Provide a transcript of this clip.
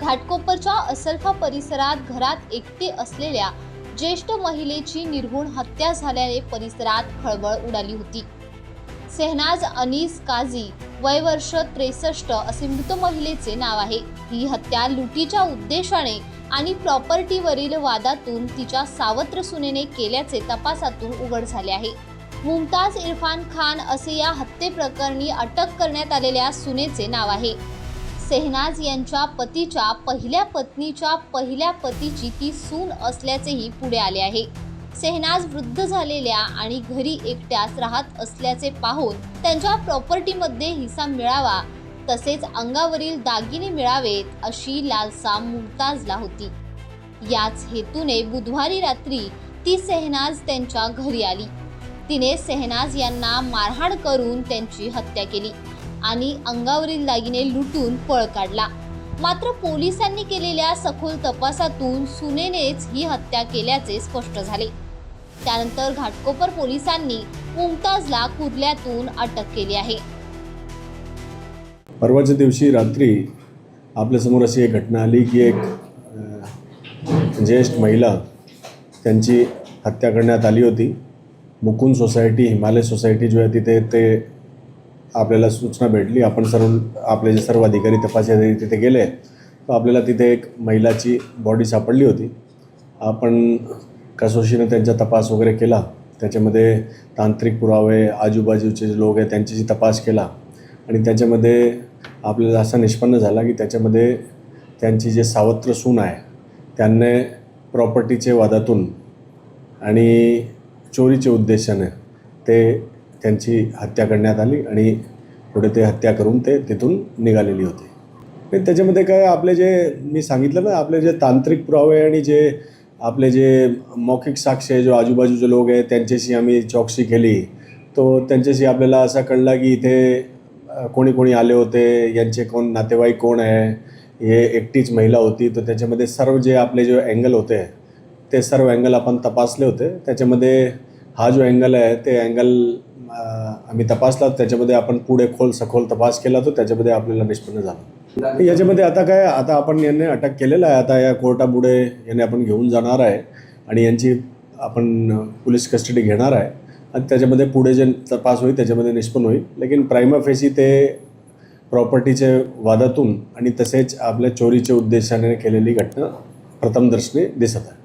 घाटकोपरच्या असलफा परिसरात घरात एकटे असलेल्या ज्येष्ठ महिलेची निर्गुण हत्या झाल्याने परिसरात खळबळ उडाली होती. सेहनाज अनीस काझी वय वर्ष त्रेसष्ट असे मृत महिलेचे नाव आहे. ही हत्या लुटीच्या उद्देशाने आणि प्रॉपर्टीवरील वादातून तिच्या सावत्र सुनेने केल्याचे तपासातून उघड झाले आहे. मुमताज इरफान खान असे या हत्येप्रकरणी अटक करण्यात आलेल्या सुनेचे नाव आहे. सेहनाज यांच्या पतीच्या पहिल्या पत्नीच्या पहिल्या पतीची ती सून असल्याचेही पुढे आले आहे. सेहनाज वृद्ध झालेल्या आणि घरी एकट्याच राहत असल्याचे पाहून त्यांच्या प्रॉपर्टीमध्ये हिस्सा मिळावा तसेच अंगावरील दागिने मिळावेत अशी लालसा मुमताजला होती. याच हेतूने बुधवारी रात्री ती सेहनाज त्यांच्या घरी आली. तिने सेहनाज यांना मारहाण करून त्यांची हत्या केली. आणि अंगावरील दागिने लुटून पळ काढला. मात्र पोलिसांनी केलेल्या सखोल तपासातून सुनेनेच ही हत्या केल्याचे स्पष्ट झाले. त्यानंतर घाटकोपर पोलिसांनी मुमताजला कुर्ल्यातून अटक केली आहे. परवाच्या दिवशी रात्री आपल्यासमोर अशी एक घटना आली की एक ज्येष्ठ महिला त्यांची हत्या करण्यात आली होती. मुकुंद सोसायटी हिमालय सोसायटी जो आहे तिथे ते आपल्याला सूचना भेटली. आपण सर्व आपले जे सर्व अधिकारी तपासी अधिकारी तिथे गेले तर आपल्याला तिथे एक महिलाची बॉडी सापडली होती. आपण कसोशीनं त्यांचा तपास वगैरे केला. त्याच्यामध्ये तांत्रिक पुरावे आजूबाजूचे जे लोक आहेत त्यांच्याशी तपास केला. आणि त्याच्यामध्ये आपल्याला असा निष्पन्न झाला की त्याच्यामध्ये त्यांची जे सावत्र सून आहे त्यांनी प्रॉपर्टीचे वादातून आणि चोरीचे उद्देशाने ते त्यांची हत्या करण्यात आली आणि पुढे ते हत्या करून ते तिथून निघालेली होती. त्याच्यामध्ये काय आपले जे मी सांगितलं ना आपले जे तांत्रिक पुरावे आणि जे आपले जे मौखिक साक्ष आहे जो आजूबाजूचे लोक आहे त्यांच्याशी आम्ही चौकशी केली तो त्यांच्याशी आपल्याला असं कळलं की इथे कोणी कोणी आले होते यांचे कोण नातेवाईक कोण आहे हे एकटीच महिला होती तर त्याच्यामध्ये सर्व जे आपले जे अँगल होते ते सर्व अँगल आपण तपासले होते. त्याच्यामध्ये हा जो अँगल आहे ते अँगल आम्ही तपासला त्याच्यामध्ये आपण पुढे खोल सखोल तपास केला तो त्याच्यामध्ये आपल्याला निष्पन्न झाला. याच्यामध्ये आता काय आता आपण यांनी अटक केलेलं आहे. आता या कोर्टापुढे यांनी आपण घेऊन जाणार आहे आणि यांची आपण पोलीस कस्टडी घेणार आहे. आणि त्याच्यामध्ये पुढे जे तपास होईल त्याच्यामध्ये निष्पन्न होईल. लेकिन प्रायमा फेसी ते प्रॉपर्टीचे वादातून आणि तसेच आपल्या चोरीच्या उद्देशाने केलेली घटना प्रथमदर्शनी दिसत आहे.